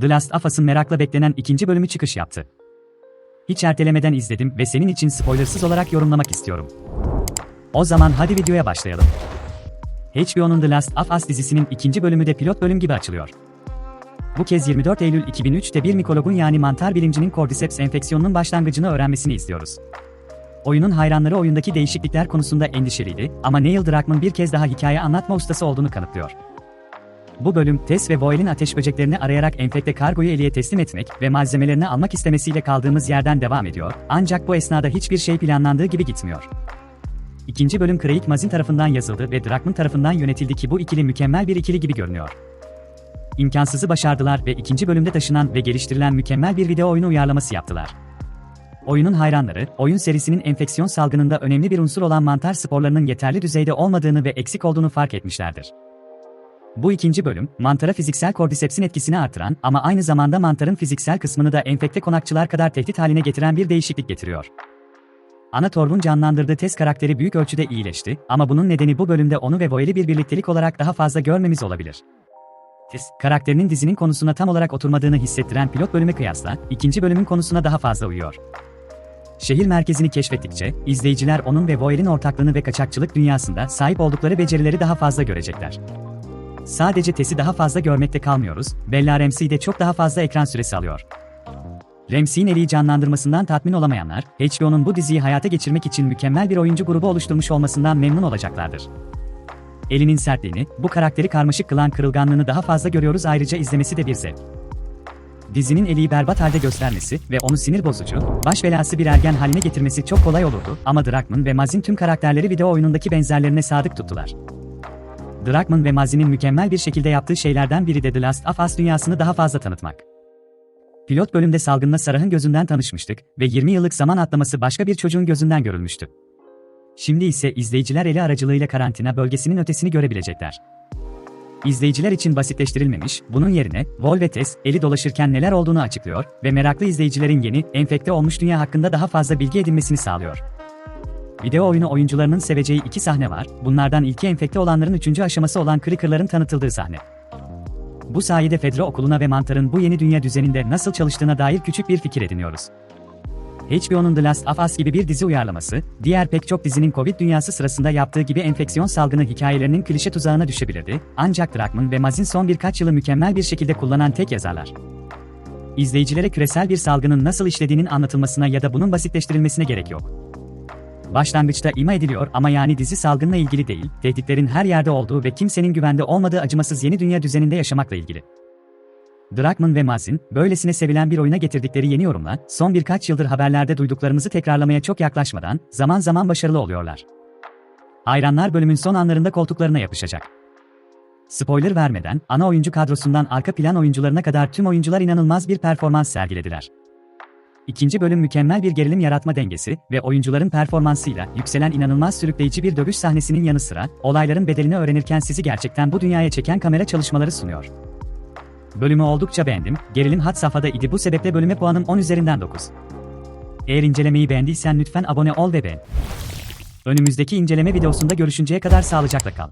The Last of Us'ın merakla beklenen ikinci bölümü çıkış yaptı. Hiç ertelemeden izledim ve senin için spoilersız olarak yorumlamak istiyorum. O zaman hadi videoya başlayalım. HBO'nun The Last of Us dizisinin ikinci bölümü de pilot bölüm gibi açılıyor. Bu kez 24 Eylül 2003'te bir mikologun yani mantar bilimcinin Cordyceps enfeksiyonunun başlangıcını öğrenmesini izliyoruz. Oyunun hayranları oyundaki değişiklikler konusunda endişeliydi ama Neil Druckmann bir kez daha hikaye anlatma ustası olduğunu kanıtlıyor. Bu bölüm, Tess ve Voel'in ateş böceklerini arayarak enfekte kargoyu Ellie'ye teslim etmek ve malzemelerini almak istemesiyle kaldığımız yerden devam ediyor, ancak bu esnada hiçbir şey planlandığı gibi gitmiyor. İkinci bölüm Craig Mazin tarafından yazıldı ve Druckmann tarafından yönetildi ki bu ikili mükemmel bir ikili gibi görünüyor. İmkansızı başardılar ve ikinci bölümde taşınan ve geliştirilen mükemmel bir video oyunu uyarlaması yaptılar. Oyunun hayranları, oyun serisinin enfeksiyon salgınında önemli bir unsur olan mantar sporlarının yeterli düzeyde olmadığını ve eksik olduğunu fark etmişlerdir. Bu ikinci bölüm, mantara fiziksel kordisepsin etkisini artıran ama aynı zamanda mantarın fiziksel kısmını da enfekte konakçılar kadar tehdit haline getiren bir değişiklik getiriyor. Ana Torv'un canlandırdığı Tess karakteri büyük ölçüde iyileşti ama bunun nedeni bu bölümde onu ve Voel'i bir birliktelik olarak daha fazla görmemiz olabilir. Tess, karakterinin dizinin konusuna tam olarak oturmadığını hissettiren pilot bölüme kıyasla, ikinci bölümün konusuna daha fazla uyuyor. Şehir merkezini keşfettikçe, izleyiciler onun ve Voel'in ortaklığını ve kaçakçılık dünyasında sahip oldukları becerileri daha fazla görecekler. Sadece Tess'i daha fazla görmekte kalmıyoruz, Bella Ramsey de çok daha fazla ekran süresi alıyor. Ramsey'in Ellie'yi canlandırmasından tatmin olamayanlar, HBO'nun bu diziyi hayata geçirmek için mükemmel bir oyuncu grubu oluşturmuş olmasından memnun olacaklardır. Ellie'nin sertliğini, bu karakteri karmaşık kılan kırılganlığını daha fazla görüyoruz ayrıca izlemesi de bir zevk. Dizinin Ellie'yi berbat halde göstermesi ve onu sinir bozucu, baş belası bir ergen haline getirmesi çok kolay olurdu ama Druckmann ve Mazin tüm karakterleri video oyunundaki benzerlerine sadık tuttular. Druckmann ve Mazin'in mükemmel bir şekilde yaptığı şeylerden biri de The Last of Us dünyasını daha fazla tanıtmak. Pilot bölümde salgınla Sarah'ın gözünden tanışmıştık ve 20 yıllık zaman atlaması başka bir çocuğun gözünden görülmüştü. Şimdi ise izleyiciler eli aracılığıyla karantina bölgesinin ötesini görebilecekler. İzleyiciler için basitleştirilmemiş, bunun yerine Vol ve Tess, eli dolaşırken neler olduğunu açıklıyor ve meraklı izleyicilerin yeni, enfekte olmuş dünya hakkında daha fazla bilgi edinmesini sağlıyor. Video oyunu oyuncularının seveceği iki sahne var, bunlardan ilki enfekte olanların üçüncü aşaması olan Creeker'ların tanıtıldığı sahne. Bu sayede Fedra okuluna ve mantarın bu yeni dünya düzeninde nasıl çalıştığına dair küçük bir fikir ediniyoruz. HBO'nun The Last of Us gibi bir dizi uyarlaması, diğer pek çok dizinin Covid dünyası sırasında yaptığı gibi enfeksiyon salgını hikayelerinin klişe tuzağına düşebilirdi, ancak Druckmann ve Mazin son birkaç yılı mükemmel bir şekilde kullanan tek yazarlar. İzleyicilere küresel bir salgının nasıl işlediğinin anlatılmasına ya da bunun basitleştirilmesine gerek yok. Başlangıçta ima ediliyor ama yani dizi salgınla ilgili değil, tehditlerin her yerde olduğu ve kimsenin güvende olmadığı acımasız yeni dünya düzeninde yaşamakla ilgili. Druckmann ve Mazin, böylesine sevilen bir oyuna getirdikleri yeni yorumla, son birkaç yıldır haberlerde duyduklarımızı tekrarlamaya çok yaklaşmadan, zaman zaman başarılı oluyorlar. Hayranlar bölümün son anlarında koltuklarına yapışacak. Spoiler vermeden, ana oyuncu kadrosundan arka plan oyuncularına kadar tüm oyuncular inanılmaz bir performans sergilediler. İkinci bölüm mükemmel bir gerilim yaratma dengesi ve oyuncuların performansıyla yükselen inanılmaz sürükleyici bir dövüş sahnesinin yanı sıra, olayların bedelini öğrenirken sizi gerçekten bu dünyaya çeken kamera çalışmaları sunuyor. Bölümü oldukça beğendim, gerilim had safhada idi bu sebeple bölüme puanım 10 üzerinden 9. Eğer incelemeyi beğendiysen lütfen abone ol ve beğen. Önümüzdeki inceleme videosunda görüşünceye kadar sağlıcakla kal.